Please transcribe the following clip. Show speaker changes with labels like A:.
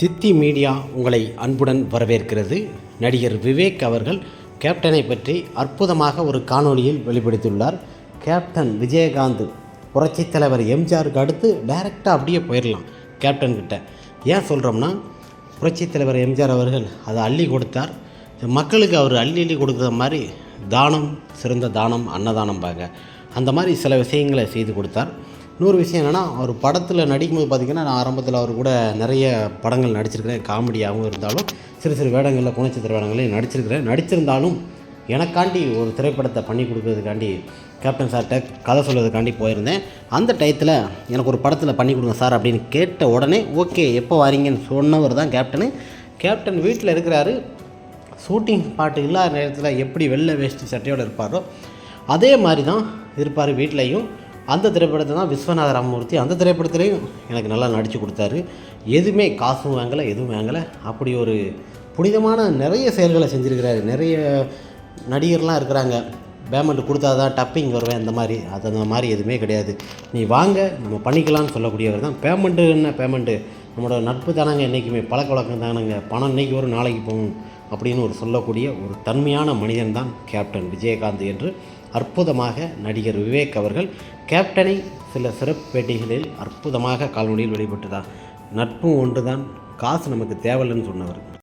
A: தித்தி media உங்களை அன்புடன் வரவேற்கிறது. நடிகர் விவேக் அவர்கள் கேப்டனை பற்றி அற்புதமாக ஒரு காணொளியில் வெளிப்படுத்தியுள்ளார். கேப்டன் விஜயகாந்த் புரட்சித் தலைவர் எம்ஜிஆருக்கு அடுத்து டைரெக்டாக அப்படியே போயிடலாம் கேப்டன் கிட்ட. ஏன் சொல்கிறோம்னா புரட்சித் தலைவர் எம்ஜிஆர் அவர்கள் அதை அள்ளி கொடுத்தார். மக்களுக்கு அவர் அள்ளி அள்ளி கொடுக்குற மாதிரி தானம் சிறந்த தானம் அன்னதானம் பாங்க அந்த மாதிரி சில விஷயங்களை செய்து கொடுத்தார். இன்னொரு விஷயம் என்னென்னா அவர் படத்தில் நடிக்கும்போது பார்த்திங்கன்னா நான் ஆரம்பத்தில் அவர் கூட நிறைய படங்கள் நடிச்சிருக்கிறேன். காமெடியாகவும் இருந்தாலும் சிறு சிறு வேடங்களில் குணச்சித்திர வேடங்களையும் நடிச்சிருக்கிறேன். நடிச்சிருந்தாலும் எனக்காண்டி ஒரு திரைப்படத்தை பண்ணி கொடுக்குறதுக்காண்டி கேப்டன் சார்கிட்ட கதை சொல்கிறதுக்காண்டி போயிருந்தேன். அந்த டயத்தில் எனக்கு ஒரு படத்தில் பண்ணி கொடுங்க சார் அப்படின்னு கேட்ட உடனே ஓகே எப்போ வரீங்கன்னு சொன்னவர் தான் கேப்டனு. கேப்டன் வீட்டில் இருக்கிறாரு. ஷூட்டிங் பாட்டு இல்லாத நேரத்தில் எப்படி வெள்ளை வேஷ்டி சட்டையோடு இருப்பாரோ அதே மாதிரி தான் இருப்பார் வீட்லேயும். அந்த திரைப்படத்தை தான் விஸ்வநாத ராமமூர்த்தி அந்த திரைப்படத்துலேயும் எனக்கு நல்லா நடித்து கொடுத்தாரு. எதுவுமே காசும் வாங்கலை எதுவும் வாங்கலை. அப்படி ஒரு புனிதமான நிறைய செயல்களை செஞ்சுருக்கிறாரு. நிறைய நடிகர்லாம் இருக்கிறாங்க. பேமெண்ட் கொடுத்தா தான் டப்பிங் வருவேன் அந்த மாதிரி. அது அந்த மாதிரி எதுவுமே கிடையாது. நீ வாங்க நம்ம பண்ணிக்கலாம்னு சொல்லக்கூடியவர் தான். பேமெண்ட்டு என்ன பேமெண்ட்டு. நம்மளோட நட்பு தானங்க என்றைக்குமே பழக்க வழக்கம் தானங்க. பணம் இன்னைக்கு வரும் நாளைக்கு போகும். அப்படின்னு ஒரு சொல்லக்கூடிய ஒரு தன்மையான மனிதன் தான் கேப்டன் விஜயகாந்த் என்று அற்புதமாக நடிகர் விவேக் அவர்கள் கேப்டனை சில சிறப்பு பேட்டிகளில் அற்புதமாக கால்நொடியில் வெளிப்பட்டுதான். நட்பும் ஒன்று தான் காசு நமக்கு தேவையில்லைன்னு சொன்னவர்.